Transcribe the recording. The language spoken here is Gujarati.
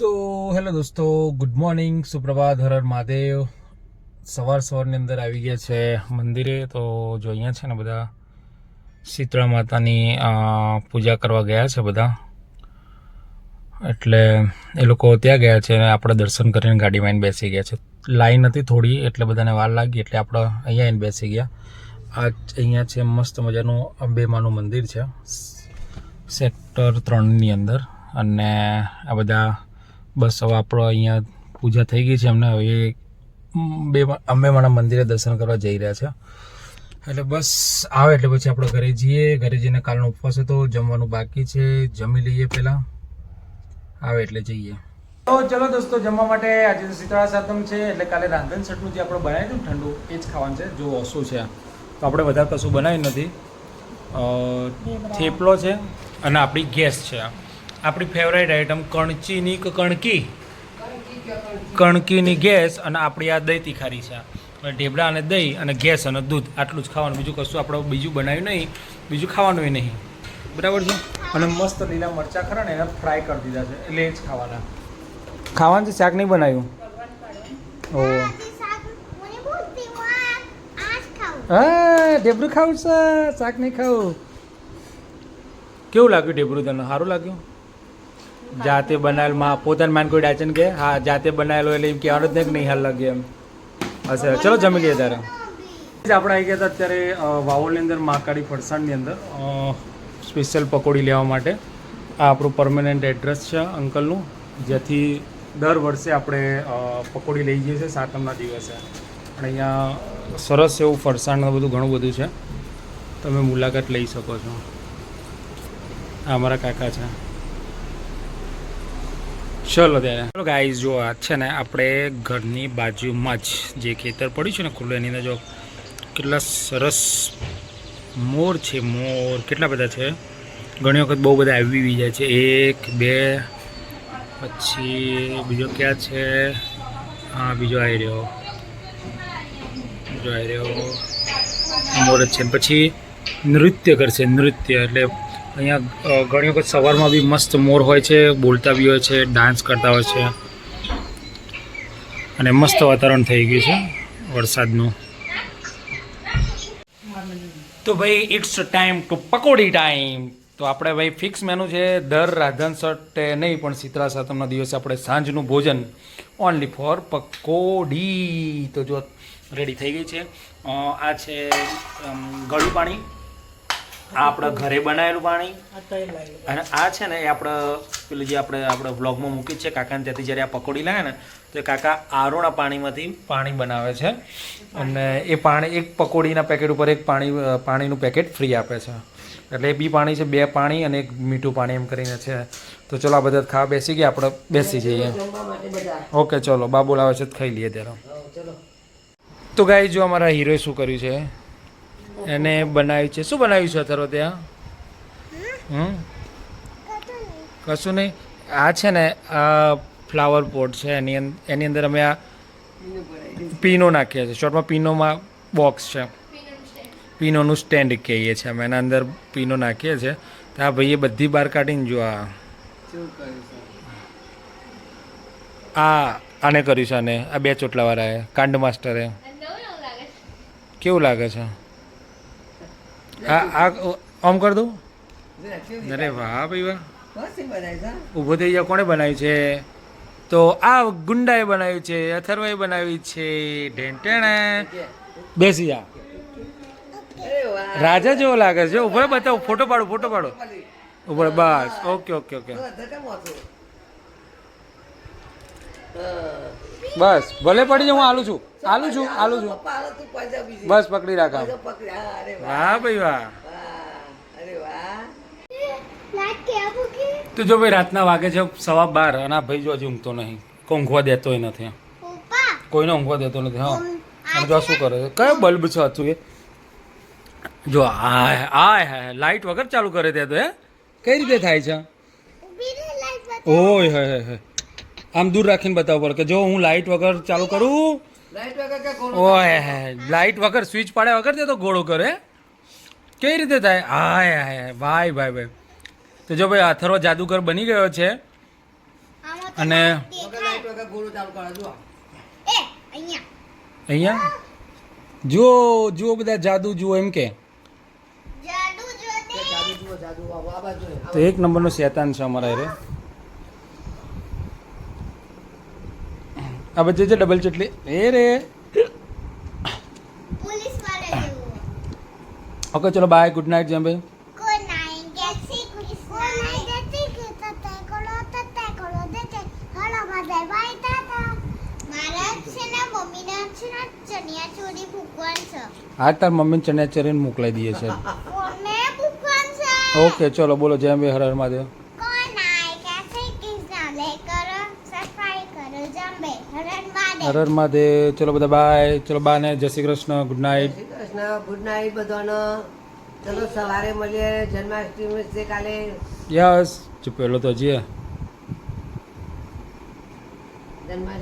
તો હેલો દોસ્તો, ગુડ મોર્નિંગ, સુપ્રભાત હરર મહાદેવ. સવાર સવારની અંદર આવી ગયા છે મંદિરે, તો જો અહીંયા છે ને બધા શીતળા માતાની પૂજા કરવા ગયા છે બધા. એટલે એ લોકો ત્યાં ગયા છે અને આપણે દર્શન કરીને ગાડીમાં આવીને બેસી ગયા છે. લાઈન હતી થોડી, એટલે બધાને વાર લાગી, એટલે આપણે અહીંયા આવીને બેસી ગયા. આ અહીંયા છે મસ્ત મજાનું અંબેમાનું મંદિર છે. સેક્ટર ત્રણની અંદર. અને આ બધા બસ હવે આપણો અહીંયા પૂજા થઈ ગઈ છે. અમને હવે બે બે મારા મંદિરે દર્શન કરવા જઈ રહ્યા છે. એટલે બસ આવે એટલે પછી આપણે ઘરે જઈએ. ઘરે જઈને કાલનો ઉપવાસ હતો, જમવાનું બાકી છે. જમી લઈએ પહેલાં. આવે એટલે જઈએ. તો ચલો દોસ્તો, જમવા માટે આજે શીતળા સાતમ છે, એટલે કાલે રાંધણ છઠનું જે આપણે બનાવ્યું હતું ઠંડુ, એ જ ખાવાનું છે. જો ઓછું છે તો આપણે વધારે કશું બનાવ્યું નથી. થેપલો છે અને આપણી ગેસ છે આપણી ફેવરાઇટ આઈટમ કણચીની કે કણકી? કણકીની ગેસ અને આપણી આ દહીં તીખારી છે. અને ઢેબડા અને દહીં અને ગેસ અને દૂધ, આટલું જ ખાવાનું. બીજું કશું આપણે બીજું બનાવ્યું નહીં, બીજું ખાવાનું નહીં. બરાબર છે? અને મસ્ત લીલા મરચાં ખરા ને એને ફ્રાય કરી દીધા છે, એટલે એ જ ખાવાના. ખાવાનું છે, શાક નહીં બનાવ્યું? ઓ હા, ઢેબરું ખાવું છે, શાક નહીં ખાવું. કેવું લાગ્યું ઢેબરું તને? સારું લાગ્યું? જાતે બનાવેલમાં પોતાની માન કોઈ ડાચન કે, હા, જાતે બનાવેલો એટલે એમ કહેવાનું જ નહીં કે નહીં હાલ લાગે એમ. હશે ચલો જમી લઈએ ત્યારે આપણે આવી ગયા અત્યારે વાવોલની અંદર માકાડી ફરસાણની અંદર સ્પેશિયલ પકોડી લેવા માટે. આ આપણું પરમેનન્ટ એડ્રેસ છે અંકલનું, જેથી દર વર્ષે આપણે પકોડી લઈ જઈએ છીએ સાતમના દિવસે. અને અહીંયા સરસ એવું ફરસાણ બધું ઘણું બધું છે. તમે મુલાકાત લઈ શકો છો. આ અમારા કાકા છે. ચલો ત્યારે. ચલો ગાઈઝ જો આ છે ને, આપણે ઘરની બાજુમાં જ જે ખેતર પડ્યું છે ને ખુલ્લું એની અંદર જો કેટલા સરસ મોર છે, મોર કેટલા બધા છે. ઘણી વખત બહુ બધા આવી બી જાય છે. એક, બે, પછી બીજો ક્યાં છે? હા, બીજો આવી રહ્યો. બીજો આવી રહ્યો. મોર જ છે. પછી નૃત્ય કરશે, નૃત્ય એટલે અહીંયા ઘણી વખત સવારમાં બી મસ્ત મોર હોય છે, બોલતા બી હોય છે, ડાન્સ કરતા હોય છે. અને મસ્ત વાતાવરણ થઈ ગયું છે વરસાદનું. તો ભાઈ it's time to pakodi time તો આપણે ભાઈ ફિક્સ મેનુ છે, દર રાધન સટ્ટે નહીં, પણ શીતળા સાતમના દિવસે આપણે સાંજનું ભોજન ઓનલી ફોર પકોડી. તો જો રેડી થઈ ગઈ છે. આ છે ગળું પાણી. આ આપણે ઘરે બનાવેલું પાણી. અને આ છે ને એ આપણે પેલું જે આપણે આપણે વ્લોગમાં મૂકી છે કાકાને ત્યાંથી જ્યારે આ પકોડી લાવે ને તો કાકા આરોના પાણીમાંથી પાણી બનાવે છે. અને એ પાણી એક પકોડીના પેકેટ ઉપર એક પાણી પાણીનું પેકેટ ફ્રી આપે છે. એટલે એ બી પાણી છે બે પાણી અને એક મીઠું પાણી એમ કરીને છે. તો ચલો આ બધા ખાવા બેસી ગયા આપણે બેસી જઈએ. ઓકે ચલો બા બોલાવે છે ખાઈ લઈએ ત્યારે. તો ગાય જો અમારા હીરોએ શું કર્યું છે? એને બનાવ્યું છે. શું બનાવ્યું છે અથર્વ ત્યાં? હમ? કશું નહીં. આ છે ને આ ફ્લાવર પોટ છે. એની એની અંદર અમે આ પીનો નાખીએ છીએ. શોર્ટમાં પીનોમાં બોક્સ છે. પીનોનું સ્ટેન્ડ કહીએ છીએ અમે. એના અંદર પીનો નાખીએ છીએ. તો આ ભાઈએ બધી બહાર કાઢીને જો આ. આ આને કર્યું છે આને? આ બે ચોટલાવાળાએ. કાંડ માસ્ટરે. કેવું લાગે છે? આ આમ કર દઉં? અરે વાહ ભાઈ વાહ. ઊભો થઈ જાવ કોણે બનાવ્યું છે? તો આ ગુંડાએ બનાવ્યું છે અથર્વાએ બનાવ્યું છે ઢેંટેણે બેસી જા. રાજા જેવો લાગે છે. ઊભો બતાવો ફોટો પાડો ફોટો પાડો. ઊભો બસ. Okay okay okay. બસ ભલે પડી જાઉં હું આલું છું. આલું છું આલું છું. બસ પકડી રાખા વાહ. ભાઈ વાહ. તો જો ભાઈ રાતના વાગે છે સવા બાર અને આ ભાઈ જો હજી ઊંઘતો નહીં. કોઈ ઊંઘવા દેતોય નથી કોઈને ઊંઘવા દેતો નથી હા. અને જો શું કરે છે? કયો બલ્બ છે હતું એ? જો આ આ લાઇટ વગર ચાલુ કરે ત્યાં તો હે? કઈ રીતે થાય છે? ઓય હે હે હે. આમ દૂર રાખીને બતાવવું પડે કે જો હું લાઇટ વગર ચાલુ કરું? ઓય હે લાઈટ વગર સ્વિચ પાડ્યા વગર તે તો ગોળો કરે. કઈ રીતે થાય? હાય હાય ભાઈ ભાઈ ભાઈ. તો જો ભાઈ અથર્વ જાદુગર બની ગયો છે. અને અહીંયા. અહીંયા? જુઓ જુઓ બધા જાદુ જુઓ એમ કે. તો એક નંબરનો શેતાન છે અમારા રે. આ બચ્ચે છે ડબલ ચટલી એ રે. ઓકે ચલો બાય ગુડ નાઇટ જેમ ભાઈ આજ તાર મમ્મીને ચણ્યા ચરીને મોકલાઈ દઈએ છે. છે ઓકે ચલો બોલો જેમ ભાઈ હર હર મહાદેવ. હર મહાદેવ. ચલો બધા બાય ચલો બાને જય Shri Krishna. Good night Shri Krishna. Good night બધાનો. ચલો સવારે મળીએ. જન્માષ્ટમી છે કાલે. યસ જો પેલો તો હજી. જન્માષ્ટમી